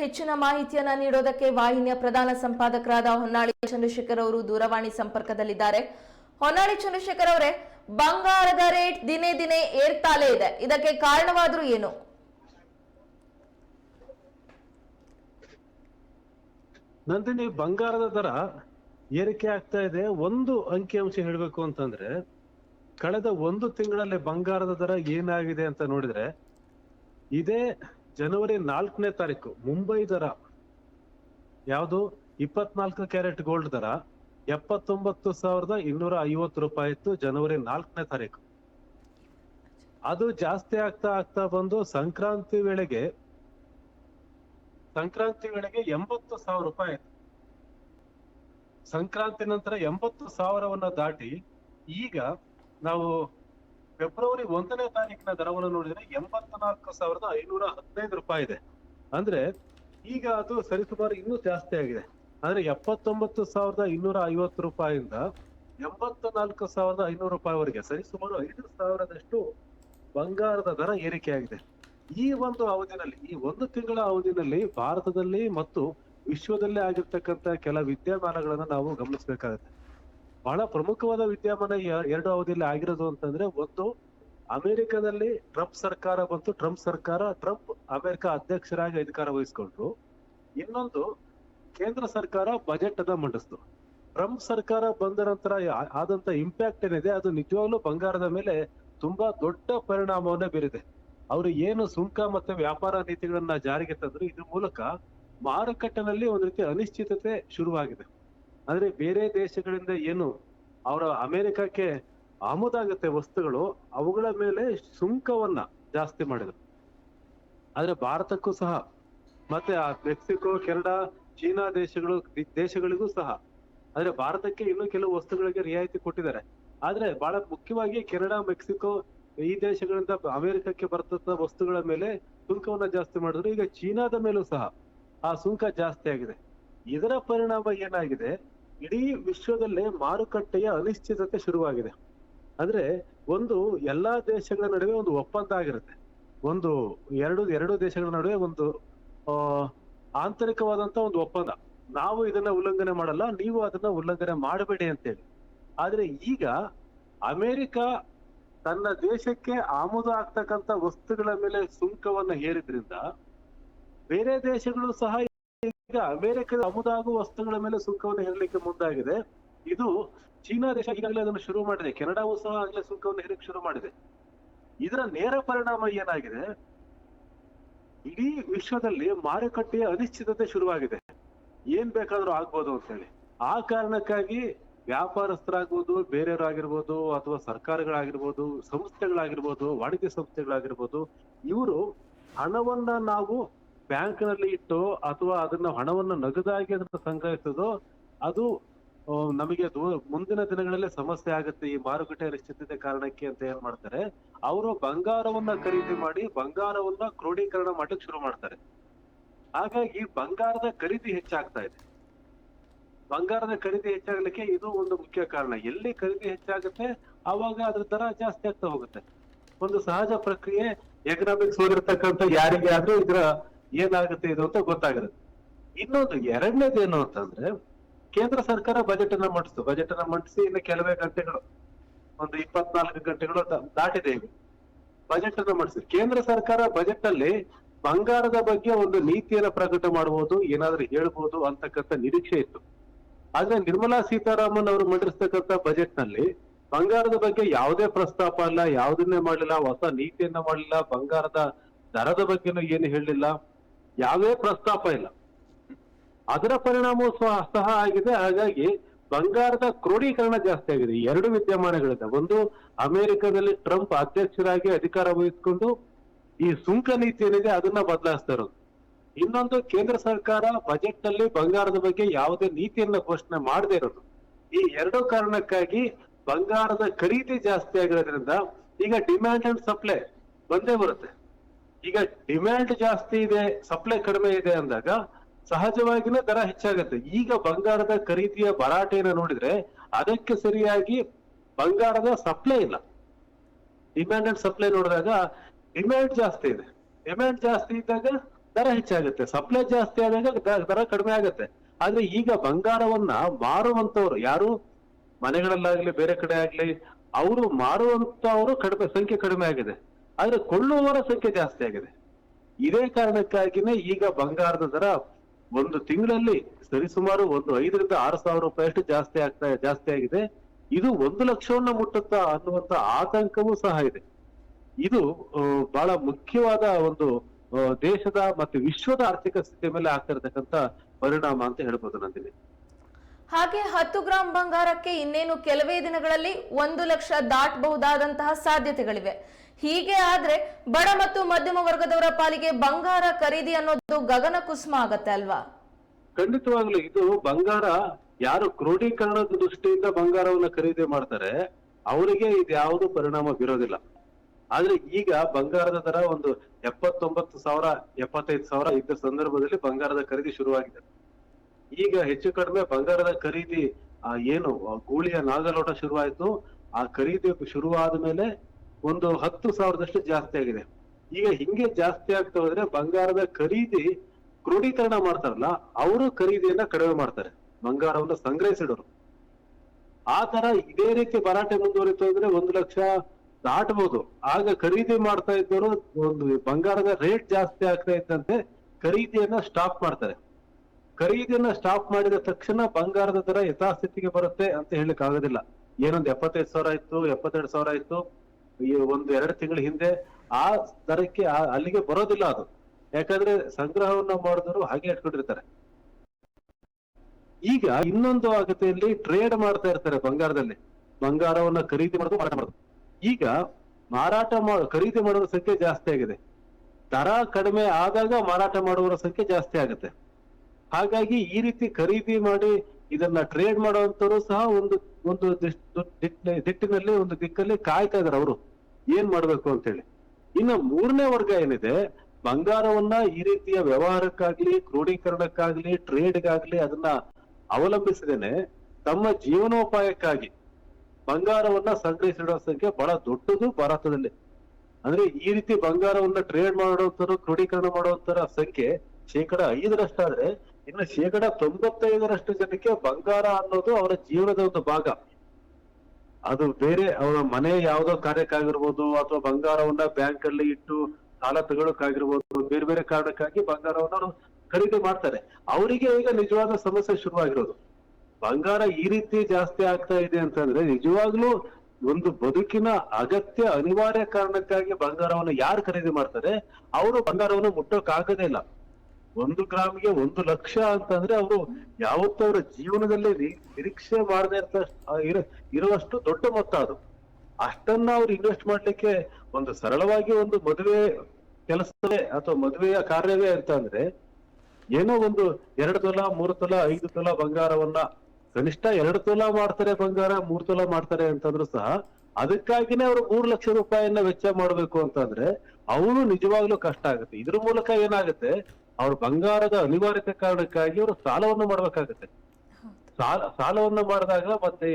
ಹೆಚ್ಚಿನ ಮಾಹಿತಿಯನ್ನ ನೀಡೋದಕ್ಕೆ ವಾಹಿನಿಯ ಪ್ರಧಾನ ಸಂಪಾದಕರಾದ ಹೊನ್ನಾಳಿ ಚಂದ್ರಶೇಖರ್ ಅವರು ದೂರವಾಣಿ ಸಂಪರ್ಕದಲ್ಲಿದ್ದಾರೆ. ಹೊನ್ನಾಳಿ ಚಂದ್ರಶೇಖರ್ ಅವರೇ, ಬಂಗಾರದ ರೇಟ್ ದಿನೇ ದಿನೇ ಏರ್ತಾಲೇ ಇದೆ. ಇದಕ್ಕೆ ಕಾರಣವಾದ್ರೂ ಏನು? ನಂದಿನಿ, ಬಂಗಾರದ ದರ ಏರಿಕೆ ಆಗ್ತಾ ಇದೆ. ಒಂದು ಅಂಕಿಅಂಶ ಹೇಳಬೇಕು ಅಂತಂದ್ರೆ, ಕಳೆದ ಒಂದು ತಿಂಗಳಲ್ಲಿ ಬಂಗಾರದ ದರ ಏನಾಗಿದೆ ಅಂತ ನೋಡಿದ್ರೆ, ಇದೇ ಜನವರಿ ನಾಲ್ಕನೇ ತಾರೀಕು, ಮುಂಬೈ ದರ ಯಾವುದು? ಇಪ್ಪತ್ನಾಲ್ಕು ಕ್ಯಾರೆಟ್ ಗೋಲ್ಡ್ ದರ, ಎಪ್ಪತ್ತೊಂಬತ್ತು ಸಾವಿರದ ಇನ್ನೂರ ಐವತ್ತು ರೂಪಾಯಿ ಇತ್ತು ಜನವರಿ ನಾಲ್ಕನೇ ತಾರೀಕು. ಅದು ಜಾಸ್ತಿ ಆಗ್ತಾ ಆಗ್ತಾ ಬಂದು ಸಂಕ್ರಾಂತಿ ವೇಳೆಗೆ ಸಂಕ್ರಾಂತಿ ವೇಳೆಗೆ ಎಂಬತ್ತು ಸಾವಿರ ರೂಪಾಯಿ ಆಯ್ತು. ಸಂಕ್ರಾಂತಿ ನಂತರ ಎಂಬತ್ತು ಸಾವಿರವನ್ನ ದಾಟಿ ಈಗ ನಾವು ಫೆಬ್ರವರಿ ಒಂದನೇ ತಾರೀಕಿನ ದರವನ್ನು ನೋಡಿದ್ರೆ ಎಂಬತ್ನಾಲ್ಕು ಸಾವಿರದ ಐನೂರ ಹದಿನೈದು ರೂಪಾಯಿ ಇದೆ. ಅಂದ್ರೆ ಈಗ ಅದು ಸರಿಸುಮಾರು ಇನ್ನೂ ಜಾಸ್ತಿ ಆಗಿದೆ. ಅಂದ್ರೆ ಎಪ್ಪತ್ತೊಂಬತ್ತು ಸಾವಿರದ ಇನ್ನೂರ ಐವತ್ತು ರೂಪಾಯಿಂದ ಎಂಬತ್ತ ನಾಲ್ಕು ಸಾವಿರದ ಐನೂರು ರೂಪಾಯಿವರೆಗೆ ಸರಿಸುಮಾರು ಐದು ಸಾವಿರದಷ್ಟು ಬಂಗಾರದ ದರ ಏರಿಕೆಯಾಗಿದೆ. ಈ ಒಂದು ಅವಧಿನಲ್ಲಿ, ಈ ಒಂದು ತಿಂಗಳ ಅವಧಿನಲ್ಲಿ ಭಾರತದಲ್ಲಿ ಮತ್ತು ವಿಶ್ವದಲ್ಲೇ ಆಗಿರ್ತಕ್ಕಂಥ ಕೆಲ ವಿದ್ಯಮಾನಗಳನ್ನ ನಾವು ಗಮನಿಸಬೇಕಾಗುತ್ತೆ. ಬಹಳ ಪ್ರಮುಖವಾದ ವಿದ್ಯಮಾನ ಎರಡು ಅವಧಿಯಲ್ಲಿ ಆಗಿರೋದು ಅಂತಂದ್ರೆ ಒಂದು ಅಮೆರಿಕದಲ್ಲಿ ಟ್ರಂಪ್ ಸರ್ಕಾರ ಬಂತು. ಟ್ರಂಪ್ ಸರ್ಕಾರ ಟ್ರಂಪ್ ಅಮೆರಿಕ ಅಧ್ಯಕ್ಷರಾಗಿ ಅಧಿಕಾರ ವಹಿಸ್ಕೊಂಡ್ರು. ಇನ್ನೊಂದು ಕೇಂದ್ರ ಸರ್ಕಾರ ಬಜೆಟ್ ಅನ್ನ ಮಂಡಿಸ್ತು. ಟ್ರಂಪ್ ಸರ್ಕಾರ ಬಂದ ನಂತರ ಆದಂತ ಇಂಪ್ಯಾಕ್ಟ್ ಏನಿದೆ, ಅದು ನಿಜವಾಗ್ಲೂ ಬಂಗಾರದ ಮೇಲೆ ತುಂಬಾ ದೊಡ್ಡ ಪರಿಣಾಮವನ್ನ ಬೀರಿದೆ. ಅವರು ಏನು ಸುಂಕ ಮತ್ತೆ ವ್ಯಾಪಾರ ನೀತಿಗಳನ್ನ ಜಾರಿಗೆ ತಂದ್ರು, ಇದ್ರ ಮೂಲಕ ಮಾರುಕಟ್ಟೆನಲ್ಲಿ ಒಂದ್ ರೀತಿ ಅನಿಶ್ಚಿತತೆ ಶುರುವಾಗಿದೆ. ಅಂದ್ರೆ ಬೇರೆ ದೇಶಗಳಿಂದ ಏನು ಅವರ ಅಮೆರಿಕಕ್ಕೆ ಆಮದಾಗುತ್ತೆ ವಸ್ತುಗಳು, ಅವುಗಳ ಮೇಲೆ ಸುಂಕವನ್ನ ಜಾಸ್ತಿ ಮಾಡಿದ್ರು. ಆದ್ರೆ ಭಾರತಕ್ಕೂ ಸಹ, ಮತ್ತೆ ಆ ಮೆಕ್ಸಿಕೋ, ಕೆನಡಾ, ಚೀನಾ ದೇಶಗಳು ದೇಶಗಳಿಗೂ ಸಹ, ಆದ್ರೆ ಭಾರತಕ್ಕೆ ಇನ್ನೂ ಕೆಲವು ವಸ್ತುಗಳಿಗೆ ರಿಯಾಯಿತಿ ಕೊಟ್ಟಿದ್ದಾರೆ. ಆದ್ರೆ ಬಹಳ ಮುಖ್ಯವಾಗಿ ಕೆನಡಾ, ಮೆಕ್ಸಿಕೋ ಈ ದೇಶಗಳಿಂದ ಅಮೆರಿಕಕ್ಕೆ ಬರ್ತಕ್ಕ ವಸ್ತುಗಳ ಮೇಲೆ ಸುಂಕವನ್ನ ಜಾಸ್ತಿ ಮಾಡಿದ್ರು. ಈಗ ಚೀನಾದ ಮೇಲೂ ಸಹ ಆ ಸುಂಕ ಜಾಸ್ತಿ ಆಗಿದೆ. ಇದರ ಪರಿಣಾಮ ಏನಾಗಿದೆ? ಇಡೀ ವಿಶ್ವದಲ್ಲೇ ಮಾರುಕಟ್ಟೆಯ ಅನಿಶ್ಚಿತತೆ ಶುರುವಾಗಿದೆ. ಅಂದ್ರೆ ಒಂದು ಎಲ್ಲಾ ದೇಶಗಳ ನಡುವೆ ಒಂದು ಒಪ್ಪಂದ ಆಗಿರುತ್ತೆ. ಒಂದು ಎರಡು ಎರಡು ದೇಶಗಳ ನಡುವೆ ಒಂದು ಆಂತರಿಕವಾದಂತ ಒಂದು ಒಪ್ಪಂದ. ನಾವು ಇದನ್ನ ಉಲ್ಲಂಘನೆ ಮಾಡಲ್ಲ, ನೀವು ಅದನ್ನ ಉಲ್ಲಂಘನೆ ಮಾಡಬೇಡಿ ಅಂತೇಳಿ. ಆದ್ರೆ ಈಗ ಅಮೆರಿಕ ತನ್ನ ದೇಶಕ್ಕೆ ಆಮದು ಆಗ್ತಕ್ಕಂತ ವಸ್ತುಗಳ ಮೇಲೆ ಸುಂಕವನ್ನ ಹೇರಿದ್ರಿಂದ ಬೇರೆ ದೇಶಗಳು ಸಹ ಈಗ ಆಮದಾಗುವ ವಸ್ತುಗಳ ಮೇಲೆ ಸುಂಕವನ್ನು ಹೇರಲಿಕ್ಕೆ ಮುಂದಾಗಿದೆ. ಇದು ಚೀನಾ ದೇಶ ಈಗಾಗಲೇ ಅದನ್ನು ಶುರು ಮಾಡಿದೆ. ಕೆನಡಾವು ಸಹ ಆಗಲೇ ಸುಂಕವನ್ನು ಹೇರಕ್ಕೆ ಶುರು ಮಾಡಿದೆ. ಇದರ ನೇರ ಪರಿಣಾಮ ಏನಾಗಿದೆ? ಇಡೀ ವಿಶ್ವದಲ್ಲಿ ಮಾರುಕಟ್ಟೆಯ ಅನಿಶ್ಚಿತತೆ ಶುರುವಾಗಿದೆ. ಏನ್ ಬೇಕಾದ್ರೂ ಆಗ್ಬೋದು ಅಂತ ಹೇಳಿ ಆ ಕಾರಣಕ್ಕಾಗಿ ವ್ಯಾಪಾರಸ್ಥರಾಗ್ಬೋದು, ಬೇರೆಯವರಾಗಿರ್ಬೋದು, ಅಥವಾ ಸರ್ಕಾರಗಳಾಗಿರ್ಬೋದು, ಸಂಸ್ಥೆಗಳಾಗಿರ್ಬೋದು, ವಾಣಿಜ್ಯ ಸಂಸ್ಥೆಗಳಾಗಿರ್ಬೋದು, ಇವರು ಹಣವನ್ನ ನಾವು ಬ್ಯಾಂಕ್ನಲ್ಲಿ ಇಟ್ಟು ಅಥವಾ ಅದನ್ನ ಹಣವನ್ನು ನಗದಾಗಿ ಅದನ್ನ ಸಂಗ್ರಹಿಸೋದು, ಅದು ನಮಗೆ ಮುಂದಿನ ದಿನಗಳಲ್ಲಿ ಸಮಸ್ಯೆ ಆಗುತ್ತೆ. ಈ ಮಾರುಕಟ್ಟೆ ನಿಶ್ಚಿತತೆ ಕಾರಣಕ್ಕೆ ಅಂತ ಏನ್ ಮಾಡ್ತಾರೆ, ಅವರು ಬಂಗಾರವನ್ನ ಖರೀದಿ ಮಾಡಿ ಬಂಗಾರವನ್ನ ಕ್ರೋಢೀಕರಣ ಮಾಡಕ್ ಶುರು ಮಾಡ್ತಾರೆ. ಹಾಗಾಗಿ ಬಂಗಾರದ ಖರೀದಿ ಹೆಚ್ಚಾಗ್ತಾ ಇದೆ. ಬಂಗಾರದ ಖರೀದಿ ಹೆಚ್ಚಾಗಲಿಕ್ಕೆ ಇದು ಒಂದು ಮುಖ್ಯ ಕಾರಣ. ಎಲ್ಲಿ ಖರೀದಿ ಹೆಚ್ಚಾಗುತ್ತೆ, ಅವಾಗ ಅದ್ರ ದರ ಜಾಸ್ತಿ ಆಗ್ತಾ ಹೋಗುತ್ತೆ. ಒಂದು ಸಹಜ ಪ್ರಕ್ರಿಯೆ ಎಕನಾಮಿಕ್ಸ್ ಓದಿರ್ತಕ್ಕಂಥ ಯಾರಿಗೆ ಆದ್ರೂ ಇದ್ರ ಏನಾಗುತ್ತೆ ಇದು ಅಂತ ಗೊತ್ತಾಗಿರುತ್ತೆ ಇನ್ನೊಂದು ಎರಡನೇದೇನು ಅಂತಂದ್ರೆ ಕೇಂದ್ರ ಸರ್ಕಾರ ಬಜೆಟ್ ಅನ್ನ ಮಂಡಿಸ್ತು. ಬಜೆಟ್ ಅನ್ನ ಮಂಡಿಸಿ ಇನ್ನು ಕೆಲವೇ ಗಂಟೆಗಳು, ಒಂದು ಇಪ್ಪತ್ನಾಲ್ಕು ಗಂಟೆಗಳು ದಾಟಿದೆ ಬಜೆಟ್ ಅನ್ನ ಮಂಡಿಸಿ ಕೇಂದ್ರ ಸರ್ಕಾರ ಬಜೆಟ್ ಅಲ್ಲಿ ಬಂಗಾರದ ಬಗ್ಗೆ ಒಂದು ನೀತಿಯನ್ನ ಪ್ರಕಟ ಮಾಡಬಹುದು ಏನಾದ್ರೂ ಹೇಳ್ಬೋದು ಅಂತಕ್ಕಂಥ ನಿರೀಕ್ಷೆ ಇತ್ತು. ಆದ್ರೆ ನಿರ್ಮಲಾ ಸೀತಾರಾಮನ್ ಅವರು ಮಂಡಿಸ್ತಕ್ಕಂಥ ಬಜೆಟ್ನಲ್ಲಿ ಬಂಗಾರದ ಬಗ್ಗೆ ಯಾವುದೇ ಪ್ರಸ್ತಾಪ ಅಲ್ಲ, ಯಾವುದನ್ನೇ ಮಾಡಲಿಲ್ಲ, ಹೊಸ ನೀತಿಯನ್ನ ಮಾಡಲಿಲ್ಲ, ಬಂಗಾರದ ದರದ ಬಗ್ಗೆನೂ ಏನು ಹೇಳಲಿಲ್ಲ ಯಾವೇ ಪ್ರಸ್ತಾಪ ಇಲ್ಲ. ಅದರ ಪರಿಣಾಮವೂ ಸಹ ಆಗಿದೆ. ಹಾಗಾಗಿ ಬಂಗಾರದ ಕ್ರೋಢೀಕರಣ ಜಾಸ್ತಿ ಆಗಿದೆ. ಎರಡು ವಿದ್ಯಮಾನಗಳಿದೆ. ಒಂದು, ಅಮೆರಿಕದಲ್ಲಿ ಟ್ರಂಪ್ ಅಧ್ಯಕ್ಷರಾಗಿ ಅಧಿಕಾರ ವಹಿಸಿಕೊಂಡು ಈ ಸುಂಕ ನೀತಿ ಏನಿದೆ ಅದನ್ನ ಬದಲಾಯಿಸ್ತಾ ಇರೋದು. ಇನ್ನೊಂದು, ಕೇಂದ್ರ ಸರ್ಕಾರ ಬಜೆಟ್ನಲ್ಲಿ ಬಂಗಾರದ ಬಗ್ಗೆ ಯಾವುದೇ ನೀತಿಯನ್ನ ಘೋಷಣೆ ಮಾಡದೇ ಇರೋದು. ಈ ಎರಡು ಕಾರಣಕ್ಕಾಗಿ ಬಂಗಾರದ ಖರೀದಿ ಜಾಸ್ತಿ ಆಗಿರೋದ್ರಿಂದ ಈಗ ಡಿಮ್ಯಾಂಡ್ ಅಂಡ್ ಸಪ್ಲೈ ಬಂದೇ ಬರುತ್ತೆ. ಈಗ ಡಿಮ್ಯಾಂಡ್ ಜಾಸ್ತಿ ಇದೆ ಸಪ್ಲೈ ಕಡಿಮೆ ಇದೆ ಅಂದಾಗ ಸಹಜವಾಗಿನೇ ದರ ಹೆಚ್ಚಾಗುತ್ತೆ. ಈಗ ಬಂಗಾರದ ಖರೀದಿಯ ಭರಾಟೆಯನ್ನು ನೋಡಿದ್ರೆ ಅದಕ್ಕೆ ಸರಿಯಾಗಿ ಬಂಗಾರದ ಸಪ್ಲೈ ಇಲ್ಲ. ಡಿಮ್ಯಾಂಡ್ ಅಂಡ್ ಸಪ್ಲೈ ನೋಡಿದಾಗ ಡಿಮ್ಯಾಂಡ್ ಜಾಸ್ತಿ ಇದೆ. ಡಿಮ್ಯಾಂಡ್ ಜಾಸ್ತಿ ಇದ್ದಾಗ ದರ ಹೆಚ್ಚಾಗುತ್ತೆ. ಸಪ್ಲೈ ಜಾಸ್ತಿ ಆದಾಗ ದರ ಕಡಿಮೆ ಆಗುತ್ತೆ. ಆದ್ರೆ ಈಗ ಬಂಗಾರವನ್ನ ಮಾರುವಂತವ್ರು ಯಾರು? ಮನೆಗಳಲ್ಲಾಗ್ಲಿ, ಬೇರೆ ಕಡೆ ಆಗ್ಲಿ, ಅವರು ಮಾರುವಂತವರು ಕಡಿಮೆ, ಸಂಖ್ಯೆ ಕಡಿಮೆ ಆಗಿದೆ. ಆದ್ರೆ ಕೊಳ್ಳುವವರ ಸಂಖ್ಯೆ ಜಾಸ್ತಿ ಆಗಿದೆ. ಇದೇ ಕಾರಣಕ್ಕಾಗಿನೇ ಈಗ ಬಂಗಾರದ ದರ ಒಂದು ತಿಂಗಳಲ್ಲಿ ಸರಿಸುಮಾರು ಒಂದು ಐದರಿಂದ ಆರು ಸಾವಿರ ರೂಪಾಯಿಯಷ್ಟು ಜಾಸ್ತಿ ಆಗ್ತಾ, ಜಾಸ್ತಿ ಆಗಿದೆ. ಇದು ಒಂದು ಲಕ್ಷವನ್ನ ಮುಟ್ಟುತ್ತಾ ಅನ್ನುವಂತ ಆತಂಕವೂ ಸಹ ಇದೆ. ಇದು ಬಹಳ ಮುಖ್ಯವಾದ ಒಂದು ದೇಶದ ಮತ್ತು ವಿಶ್ವದ ಆರ್ಥಿಕ ಸ್ಥಿತಿ ಮೇಲೆ ಆಗ್ತಿರ್ತಕ್ಕಂತ ಪರಿಣಾಮ ಅಂತ ಹೇಳ್ಬೋದು ನಂದಿನಿ. ಹಾಗೆ ಹತ್ತು ಗ್ರಾಂ ಬಂಗಾರಕ್ಕೆ ಇನ್ನೇನು ಕೆಲವೇ ದಿನಗಳಲ್ಲಿ ಒಂದು ಲಕ್ಷ ದಾಟಬಹುದಾದಂತಹ ಸಾಧ್ಯತೆಗಳಿವೆ. ಹೀಗೆ ಆದ್ರೆ ಬಡ ಮತ್ತು ಮಧ್ಯಮ ವರ್ಗದವರ ಪಾಲಿಗೆ ಬಂಗಾರ ಖರೀದಿ ಅನ್ನೋದು ಗಗನ ಕುಸುಮ ಆಗತ್ತೆ ಅಲ್ವಾ? ಖಂಡಿತವಾಗ್ಲೂ ಇದು ಬಂಗಾರ ಯಾರು ಕ್ರೋಢೀಕರಣದ ದೃಷ್ಟಿಯಿಂದ ಬಂಗಾರವನ್ನ ಖರೀದಿ ಮಾಡ್ತಾರೆ, ಅವರಿಗೆ ಇದು ಯಾವುದು ಪರಿಣಾಮ ಬೀರೋದಿಲ್ಲ. ಆದ್ರೆ ಈಗ ಬಂಗಾರದ ದರ ಒಂದು ಎಪ್ಪತ್ತೊಂಬತ್ತು ಸಾವಿರ, ಎಪ್ಪತ್ತೈದು ಸಾವಿರ ಇದ್ದ ಸಂದರ್ಭದಲ್ಲಿ ಬಂಗಾರದ ಖರೀದಿ ಶುರುವಾಗಿದೆ. ಈಗ ಹೆಚ್ಚು ಕಡಿಮೆ ಬಂಗಾರದ ಖರೀದಿ ಏನು ಗೂಳಿಯ ನಾಗಲೋಟ ಶುರುವಾಯ್ತು. ಆ ಖರೀದಿ ಶುರುವಾದ ಮೇಲೆ ಒಂದು ಹತ್ತು ಸಾವಿರದಷ್ಟು ಜಾಸ್ತಿ ಆಗಿದೆ. ಈಗ ಹಿಂಗೆ ಜಾಸ್ತಿ ಆಗ್ತಾ ಹೋದ್ರೆ ಬಂಗಾರದ ಖರೀದಿ ಕ್ರೋಢೀಕರಣ ಮಾಡ್ತಾರಲ್ಲ, ಅವರು ಖರೀದಿಯನ್ನ ಕಡಿಮೆ ಮಾಡ್ತಾರೆ. ಬಂಗಾರವನ್ನು ಸಂಗ್ರಹಿಸಿಡೋರು. ಆ ತರ ಇದೇ ರೀತಿ ಭರಾಟೆ ಮುಂದುವರಿತು ಅಂದ್ರೆ ಒಂದು ಲಕ್ಷ ದಾಟಬಹುದು ಆಗ ಖರೀದಿ ಮಾಡ್ತಾ ಇದ್ದವರು ಒಂದು ಬಂಗಾರದ ರೇಟ್ ಜಾಸ್ತಿ ಆಗ್ತಾ ಇದ್ದಂತೆ ಖರೀದಿಯನ್ನ ಸ್ಟಾಪ್ ಮಾಡ್ತಾರೆ. ಖರೀದಿಯನ್ನ ಸ್ಟಾಪ್ ಮಾಡಿದ ತಕ್ಷಣ ಬಂಗಾರದ ದರ ಯಥಾಸ್ಥಿತಿಗೆ ಬರುತ್ತೆ ಅಂತ ಹೇಳಕ್ ಆಗೋದಿಲ್ಲ ಏನೊಂದು ಎಪ್ಪತ್ತೈದು ಸಾವಿರ ಇತ್ತು ಎಪ್ಪತ್ತೆರಡು ಸಾವಿರ ಇತ್ತು ಈ ಒಂದು ಎರಡು ತಿಂಗಳ ಹಿಂದೆ ಆ ದರಕ್ಕೆ ಅಲ್ಲಿಗೆ ಬರೋದಿಲ್ಲ ಅದು. ಯಾಕಂದ್ರೆ ಸಂಗ್ರಹವನ್ನ ಮಾಡಿದವರು ಹಾಗೆ ಇಟ್ಕೊಂಡಿರ್ತಾರೆ. ಈಗ ಇನ್ನೊಂದು ಆಗತೆಯಲ್ಲಿ ಟ್ರೇಡ್ ಮಾಡ್ತಾ ಇರ್ತಾರೆ ಬಂಗಾರದಲ್ಲಿ. ಬಂಗಾರವನ್ನ ಖರೀದಿ ಮಾಡೋದು, ಮಾರಾಟ ಮಾಡೋದು. ಈಗ ಮಾರಾಟ ಖರೀದಿ ಮಾಡುವ ಸಂಖ್ಯೆ ಜಾಸ್ತಿ ಆಗಿದೆ. ದರ ಕಡಿಮೆ ಆದಾಗ ಮಾರಾಟ ಮಾಡುವವರ ಸಂಖ್ಯೆ ಜಾಸ್ತಿ ಆಗುತ್ತೆ. ಹಾಗಾಗಿ ಈ ರೀತಿ ಖರೀದಿ ಮಾಡಿ ಇದನ್ನ ಟ್ರೇಡ್ ಮಾಡುವಂತವರು ಸಹ ಒಂದು ಒಂದು ದಿಟ್ಟಿನಲ್ಲಿ, ಒಂದು ದಿಕ್ಕಲ್ಲಿ ಕಾಯ್ತಾ ಇದಾರೆ ಅವರು. ಏನ್ ಮಾಡ್ಬೇಕು ಅಂತ ಹೇಳಿ ಇನ್ನು ಮೂರನೇ ವರ್ಗ ಏನಿದೆ, ಬಂಗಾರವನ್ನ ಈ ರೀತಿಯ ವ್ಯವಹಾರಕ್ಕಾಗ್ಲಿ ಕ್ರೋಢೀಕರಣಕ್ಕಾಗ್ಲಿ ಟ್ರೇಡ್ಗಾಗ್ಲಿ ಅದನ್ನ ಅವಲಂಬಿಸದೇನೆ ತಮ್ಮ ಜೀವನೋಪಾಯಕ್ಕಾಗಿ. ಬಂಗಾರವನ್ನ ಸಂಗ್ರಹಿಸಿಡೋ ಸಂಖ್ಯೆ ಬಹಳ ದೊಡ್ಡದು ಭಾರತದಲ್ಲಿ ಅಂದ್ರೆ ಈ ರೀತಿ ಬಂಗಾರವನ್ನ ಟ್ರೇಡ್ ಮಾಡುವಂತರು ಕ್ರೋಢೀಕರಣ ಮಾಡುವಂತರ ಸಂಖ್ಯೆ ಶೇಕಡ ಐದರಷ್ಟಾದ್ರೆ, ಇನ್ನು ಶೇಕಡ ತೊಂಬತ್ತೈದರಷ್ಟು ಜನಕ್ಕೆ ಬಂಗಾರ ಅನ್ನೋದು ಅವರ ಜೀವನದ ಒಂದು ಭಾಗ. ಅದು ಬೇರೆ ಅವರ ಮನೆ ಯಾವ್ದೋ ಕಾರ್ಯಕ್ಕಾಗಿರ್ಬೋದು ಅಥವಾ ಬಂಗಾರವನ್ನ ಬ್ಯಾಂಕ್ ಅಲ್ಲಿ ಇಟ್ಟು ಸಾಲ ತಗೊಳಕ್ಕಾಗಿರ್ಬೋದು, ಬೇರೆ ಬೇರೆ ಕಾರಣಕ್ಕಾಗಿ ಬಂಗಾರವನ್ನ ಅವರು ಖರೀದಿ ಮಾಡ್ತಾರೆ. ಅವರಿಗೆ ಈಗ ನಿಜವಾದ ಸಮಸ್ಯೆ ಶುರುವಾಗಿರೋದು. ಬಂಗಾರ ಈ ರೀತಿ ಜಾಸ್ತಿ ಆಗ್ತಾ ಇದೆ ಅಂತಂದ್ರೆ ನಿಜವಾಗ್ಲೂ ಒಂದು ಬದುಕಿನ ಅಗತ್ಯ ಅನಿವಾರ್ಯ ಕಾರಣಕ್ಕಾಗಿ ಬಂಗಾರವನ್ನು ಯಾರು ಖರೀದಿ ಮಾಡ್ತಾರೆ? ಅವರು ಬಂಗಾರವನ್ನು ಮುಟ್ಟೋಕ್ ಆಗೋದೇ ಇಲ್ಲ. ಒಂದು ಗ್ರಾಮ್ಗೆ ಒಂದು ಲಕ್ಷ ಅಂತಂದ್ರೆ ಅವರು ಯಾವತ್ತೂ ಅವರ ಜೀವನದಲ್ಲಿ ನಿರೀಕ್ಷೆ ಮಾಡದೆ ಇರ್ತ ಇರ- ಇರುವಷ್ಟು ದೊಡ್ಡ ಮೊತ್ತ ಅದು. ಅಷ್ಟನ್ನ ಅವ್ರು ಇನ್ವೆಸ್ಟ್ ಮಾಡ್ಲಿಕ್ಕೆ ಒಂದು ಸರಳವಾಗಿ ಒಂದು ಮದುವೆ ಕೆಲಸವೇ ಅಥವಾ ಮದುವೆಯ ಕಾರ್ಯವೇ ಅಂತ ಅಂದ್ರೆ ಏನೋ ಒಂದು ಎರಡು ತೊಲ, ಮೂರು ತೊಲ, ಐದು ತೊಲ ಬಂಗಾರವನ್ನ ಕನಿಷ್ಠ ಎರಡು ತೊಲ ಮಾಡ್ತಾರೆ ಬಂಗಾರ, ಮೂರು ತೊಲ ಮಾಡ್ತಾರೆ ಅಂತಂದ್ರು ಸಹ ಅದಕ್ಕಾಗಿನೇ ಅವರು ಮೂರು ಲಕ್ಷ ರೂಪಾಯಿಯನ್ನ ವೆಚ್ಚ ಮಾಡ್ಬೇಕು ಅಂತಂದ್ರೆ ಅವನು ನಿಜವಾಗ್ಲೂ ಕಷ್ಟ ಆಗುತ್ತೆ. ಇದ್ರ ಮೂಲಕ ಏನಾಗುತ್ತೆ? ಅವ್ರ ಬಂಗಾರದ ಅನಿವಾರ್ಯತೆ ಕಾರಣಕ್ಕಾಗಿ ಅವರು ಸಾಲವನ್ನು ಮಾಡ್ಬೇಕಾಗತ್ತೆ. ಸಾಲ ಸಾಲವನ್ನು ಮಾಡಿದಾಗ ಮತ್ತೆ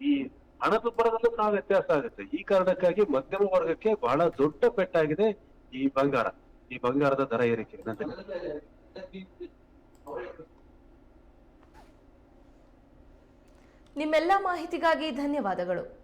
ಈ ಹಣದುಬ್ಬರದಲ್ಲೂ ಸಹ ವ್ಯತ್ಯಾಸ ಆಗುತ್ತೆ. ಈ ಕಾರಣಕ್ಕಾಗಿ ಮಧ್ಯಮ ವರ್ಗಕ್ಕೆ ಬಹಳ ದೊಡ್ಡ ಪೆಟ್ಟಾಗಿದೆ ಈ ಬಂಗಾರ ಈ ಬಂಗಾರದ ದರ ಏರಿಕೆ. ನಿಮ್ಮೆಲ್ಲ ಮಾಹಿತಿಗಾಗಿ ಧನ್ಯವಾದಗಳು.